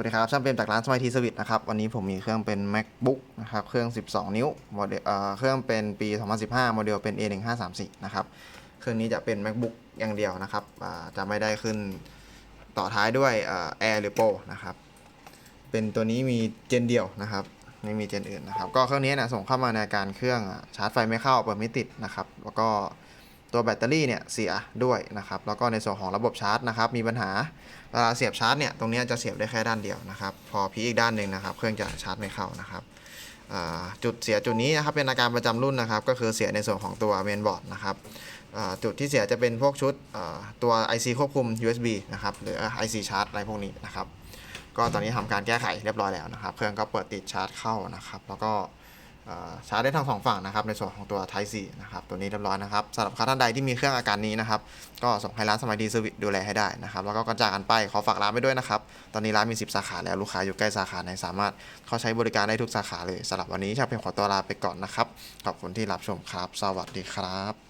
วัสดีครับช่างเป็นจากร้านสมัยทีสวิตนะครับ วันนี้ผมมีเครื่องเป็น macbook นะครับ เครื่อง 12 นิ้วโมเดลเอ่อเครื่องเป็นปี 2015 โมเดลเป็น A1534 นะครับ เครื่องนี้จะเป็น macbook อย่างเดียวนะครับจะไม่ได้ขึ้นต่อท้ายด้วยอ air หรือ pro นะครับ เป็นตัวนี้มีเจนเดียวนะครับ ไม่มีเจนอื่นนะครับ ก็เครื่องนี้นี่ยส่งเข้ามาในการเครื่องชาร์จไฟไม่เข้าเปิดไม่ติดนะครับ แล้วก็ ตัวแบตเตอรี่เนี่ยเสียด้วยนะครับแล้วก็ในส่วนของระบบชาร์จนะครับมีปัญหาเวลาเสียบชาร์จเนี่ยตรงนี้จะเสียบได้แค่ด้านเดียวนะครับพอพีอีกด้านหนึ่งนะครับเครื่องจะชาร์จไม่เข้านะครับจุดเสียจุดนี้นะครับเป็นอาการประจำรุ่นนะครับก็คือเสียในส่วนของตัวเมนบอร์ดนะครับจุดที่เสียจะเป็นพวกชุดตัว IC ควบคุม USB นะครับหรือ IC ชาร์จอะไรพวกนี้นะครับก็ตอนนี้ทำการแก้ไขเรียบร้อยแล้วนะครับ เครื่องก็เปิดติดชาร์จเข้านะครับ แล้วก็ ชาร์จได้ทั้งสองฝั่งนะครับในส่วนของตัว Type C นะครับตัวนี้เรียบร้อยนะครับสำหรับท่านใดที่มีเครื่องอาการนี้นะครับก็ส่งให้ร้านสมัยดีเซอร์วิสดูแลให้ได้นะครับแล้วก็กระจากกันไปขอฝากร้านไปด้วยนะครับตอนนี้ร้านมี 10 สาขาแล้วลูกค้าอยู่ใกล้สาขาไหนสามารถเข้าใช้บริการได้ทุกสาขาเลยสำหรับวันนี้ช่างเพียงขอตัวลาไปก่อนนะครับขอบคุณที่รับชมครับ สวัสดีครับ